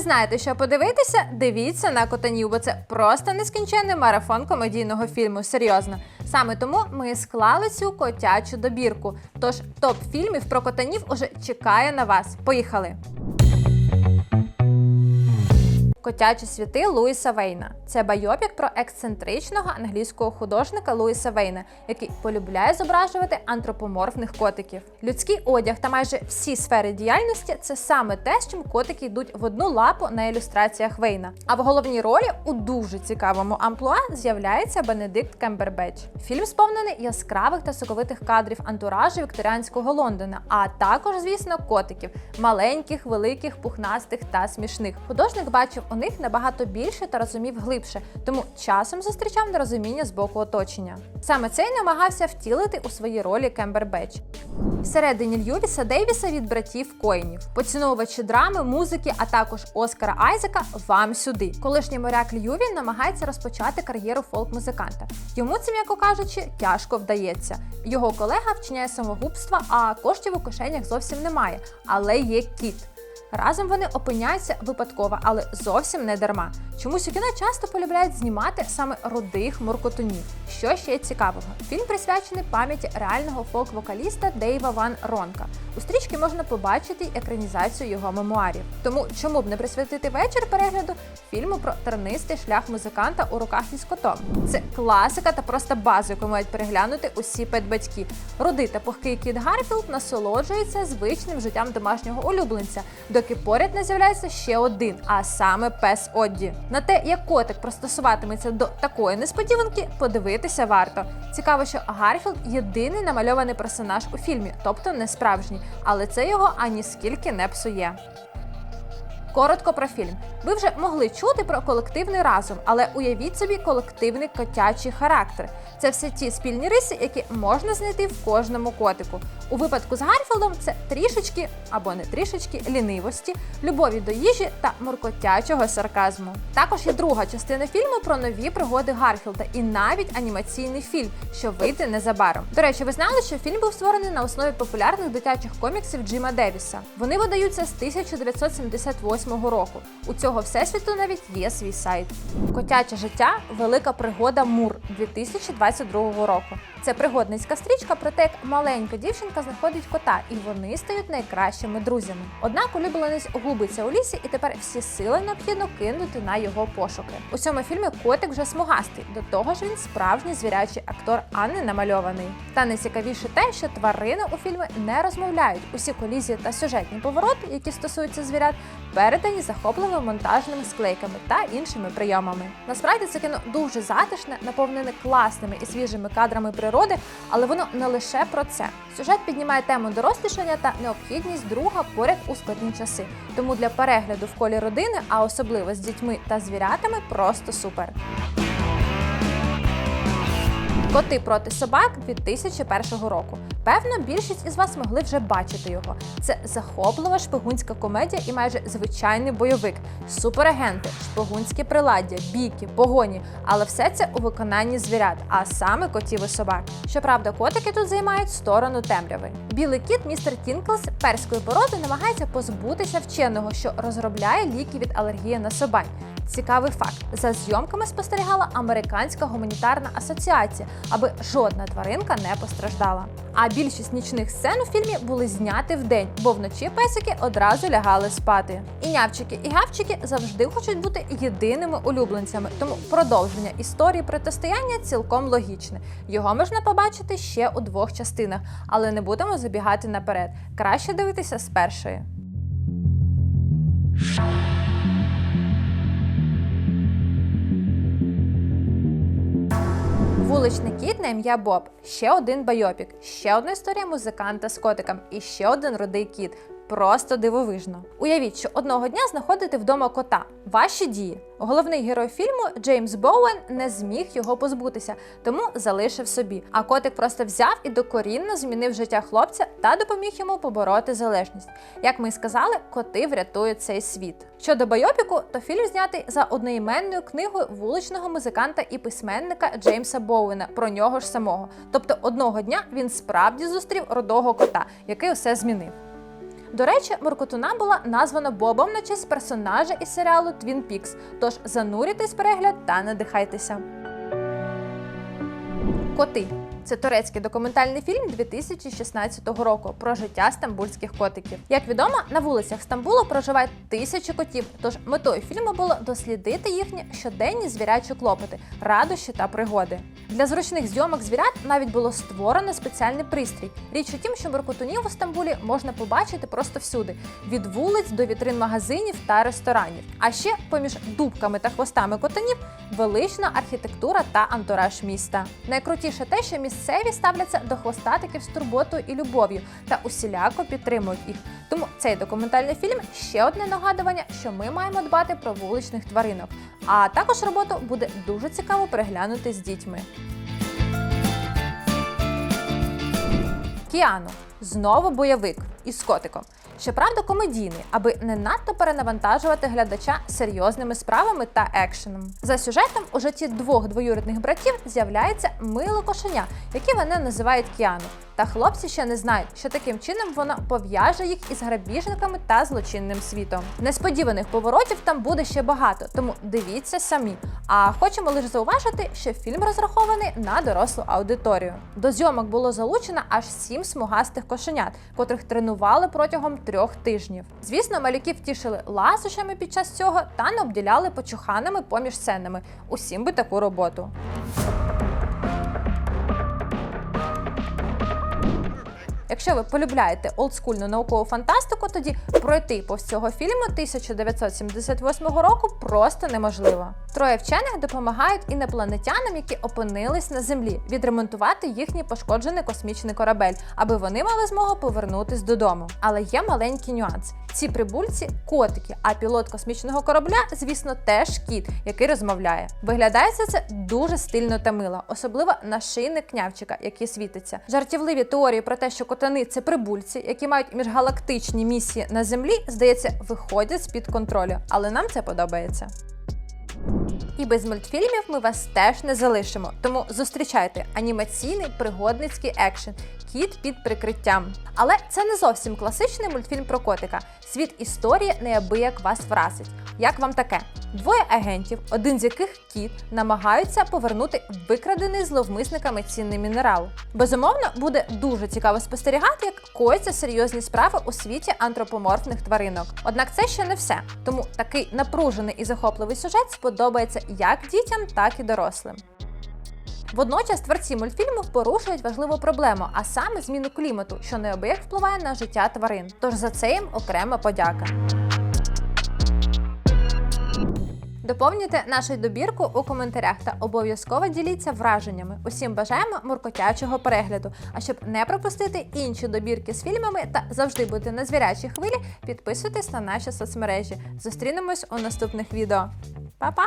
Не знаєте, що подивитися? Дивіться на котанів, бо це просто нескінченний марафон комедійного фільму. Серйозно. Саме тому ми склали цю котячу добірку. Тож топ фільмів про котанів уже чекає на вас. Поїхали! Котячі світи Луїса Вейна. Це байопік про ексцентричного англійського художника Луїса Вейна, який полюбляє зображувати антропоморфних котиків. Людський одяг та майже всі сфери діяльності це саме те, з чим котики йдуть в одну лапу на ілюстраціях Вейна. А в головній ролі у дуже цікавому амплуа з'являється Бенедикт Кембербеч. Фільм сповнений яскравих та соковитих кадрів антуражу вікторіанського Лондона, а також, звісно, котиків маленьких, великих, пухнастих та смішних. Художник бачив у них набагато більше та розумів глибше, тому часом зустрічав нерозуміння з боку оточення. Саме це й намагався втілити у своїй ролі Кембербеч. Всередині Льюіса Дейвіса від братів Коїнів, поціновувачі драми, музики, а також Оскара Айзека вам сюди. Колишній моряк Льювін намагається розпочати кар'єру фолк-музиканта. Йому це, м'яко кажучи, тяжко вдається. Його колега вчиняє самогубство, а коштів у кишенях зовсім немає, але є кіт. Разом вони опиняються випадково, але зовсім не дарма. Чомусь у кіно часто полюбляють знімати саме рудих муркотунів. Що ще цікавого? Фільм присвячений пам'яті реального фолк-вокаліста Дейва Ван Ронка. У стрічці можна побачити екранізацію його мемуарів. Тому чому б не присвятити вечір перегляду фільму про тернистий шлях музиканта у руках із котом? Це класика та просто база, яку мають переглянути усі педбатьки. Рудий та пухкий кіт Гарфілд насолоджується звичним життям домашнього улюбленця, доки поряд не з'являється ще один, а саме пес Одді. На те, як котик пристосуватиметься до такої несподіванки, подивитися варто. Цікаво, що Гарфілд єдиний намальований персонаж у фільмі, тобто не справжній, але це його ані скільки не псує. Коротко про фільм. Ви вже могли чути про колективний разум, але уявіть собі колективний котячий характер. Це все ті спільні риси, які можна знайти в кожному котику. У випадку з Гарфілдом це трішечки або не трішечки лінивості, любові до їжі та муркотячого сарказму. Також є друга частина фільму про нові пригоди Гарфілда і навіть анімаційний фільм, що вийде незабаром. До речі, ви знали, що фільм був створений на основі популярних дитячих коміксів Джима Девіса. Вони видаються з 1978 року. У цього всесвіту навіть є свій сайт. Котяче життя велика пригода Мур 2022 року. Це пригодницька стрічка про те, як маленька дівчинка знаходить кота, і вони стають найкращими друзями. Однак улюбленець губиться у лісі, і тепер всі сили необхідно кинути на його пошуки. У цьому фільмі котик вже смугастий. До того ж, він справжній звірячий актор, а не намальований. Та найцікавіше те, що тварини у фільмі не розмовляють. Усі колізії та сюжетні повороти, які стосуються звірят, передані захопливими монтажними склейками та іншими прийомами. Насправді це кіно дуже затишне, наповнене класними і свіжими кадрами природи, але воно не лише про це. Сюжет піднімає тему дорослішання та необхідність друга поряд у складні часи. Тому для перегляду в колі родини, а особливо з дітьми та звірятами, просто супер. Коти проти собак 2001 року. Певно, більшість із вас могли вже бачити його. Це захоплива шпигунська комедія і майже звичайний бойовик, суперагенти, шпигунські приладдя, бійки, погоні, але все це у виконанні звірят, а саме котів і собак. Щоправда, котики тут займають сторону темряви. Білий кіт містер Тінклс перської породи намагається позбутися вченого, що розробляє ліки від алергії на собак. Цікавий факт: за зйомками спостерігала американська гуманітарна асоціація, аби жодна тваринка не постраждала. А більшість нічних сцен у фільмі були зняті вдень, бо вночі песики одразу лягали спати. І нявчики, і гавчики завжди хочуть бути єдиними улюбленцями, тому продовження історії протистояння цілком логічне. Його можна побачити ще у двох частинах, але не будемо забігати наперед. Краще дивитися з першої. Вуличний кіт на ім'я Боб, ще один байопік, ще одна історія музиканта з котиком. І ще один рудий кіт. Просто дивовижно. Уявіть, що одного дня знаходите вдома кота. Ваші дії. Головний герой фільму Джеймс Боуен не зміг його позбутися, тому залишив собі. А котик просто взяв і докорінно змінив життя хлопця та допоміг йому побороти залежність. Як ми й сказали, коти врятують цей світ. Щодо байопіку, то фільм знятий за одноіменною книгою вуличного музиканта і письменника Джеймса Боуена про нього ж самого. Тобто одного дня він справді зустрів рудого кота, який усе змінив. До речі, Моркотуна була названа Бобом на честь персонажа із серіалу Twin Peaks, тож занурюйтесь перегляд та надихайтеся. Коти. Це турецький документальний фільм 2016 року про життя стамбульських котиків. Як відомо, на вулицях Стамбулу проживають тисячі котів. Тож метою фільму було дослідити їхні щоденні звірячі клопоти, радощі та пригоди. Для зручних зйомок звірят навіть було створено спеціальний пристрій. Річ у тім, що буркутунів у Стамбулі можна побачити просто всюди: від вулиць до вітрин магазинів та ресторанів. А ще поміж дубками та хвостами котанів велична архітектура та антураж міста. Найкрутіше те, що місцеві ставляться до хвостатиків з турботою і любов'ю та усіляко підтримують їх. Тому цей документальний фільм ще одне нагадування, що ми маємо дбати про вуличних тваринок. А також роботу буде дуже цікаво переглянути з дітьми. Кіану знову бойовик із котиком. Щоправда, комедійний, аби не надто перенавантажувати глядача серйозними справами та екшеном. За сюжетом у житті двох двоюрідних братів з'являється миле кошеня, яке вони називають Кіану. Та хлопці ще не знають, що таким чином воно пов'яже їх із грабіжниками та злочинним світом. Несподіваних поворотів там буде ще багато, тому дивіться самі. А хочемо лише зауважити, що фільм розрахований на дорослу аудиторію. До зйомок було залучено аж сім смугастих кошенят, котрих тренували протягом трьох тижнів. Звісно, малюків тішили ласощами під час цього та не обділяли почуханами поміж сценами. Усім би таку роботу. Якщо ви полюбляєте олдскульну наукову фантастику, тоді пройти повз цього фільму 1978 року просто неможливо. Троє вчених допомагають інопланетянам, які опинились на землі, відремонтувати їхній пошкоджений космічний корабель, аби вони мали змогу повернутись додому. Але є маленький нюанс: ці прибульці котики, а пілот космічного корабля, звісно, теж кіт, який розмовляє. Виглядає це дуже стильно та мило, особливо нашийник княвчика, який світиться. Жартівливі теорії про те, що котани це прибульці, які мають міжгалактичні місії на землі, здається, виходять з під контролю, але нам це подобається. І без мультфільмів ми вас теж не залишимо. Тому зустрічайте анімаційний пригодницький екшен Кіт під прикриттям. Але це не зовсім класичний мультфільм про котика. Світ історії неабияк вас вразить. Як вам таке? Двоє агентів, один з яких кіт, намагаються повернути викрадений зловмисниками цінний мінерал. Безумовно, буде дуже цікаво спостерігати, як кояться серйозні справи у світі антропоморфних тваринок. Однак це ще не все. Тому такий напружений і захопливий сюжет сподобається як дітям, так і дорослим. Водночас творці мультфільму порушують важливу проблему, а саме зміну клімату, що неабияк впливає на життя тварин. Тож за це їм окрема подяка. Доповнюйте нашу добірку у коментарях та обов'язково діліться враженнями. Усім бажаємо муркотячого перегляду. А щоб не пропустити інші добірки з фільмами та завжди бути на звірячій хвилі, підписуйтесь на наші соцмережі. Зустрінемось у наступних відео. Па-па!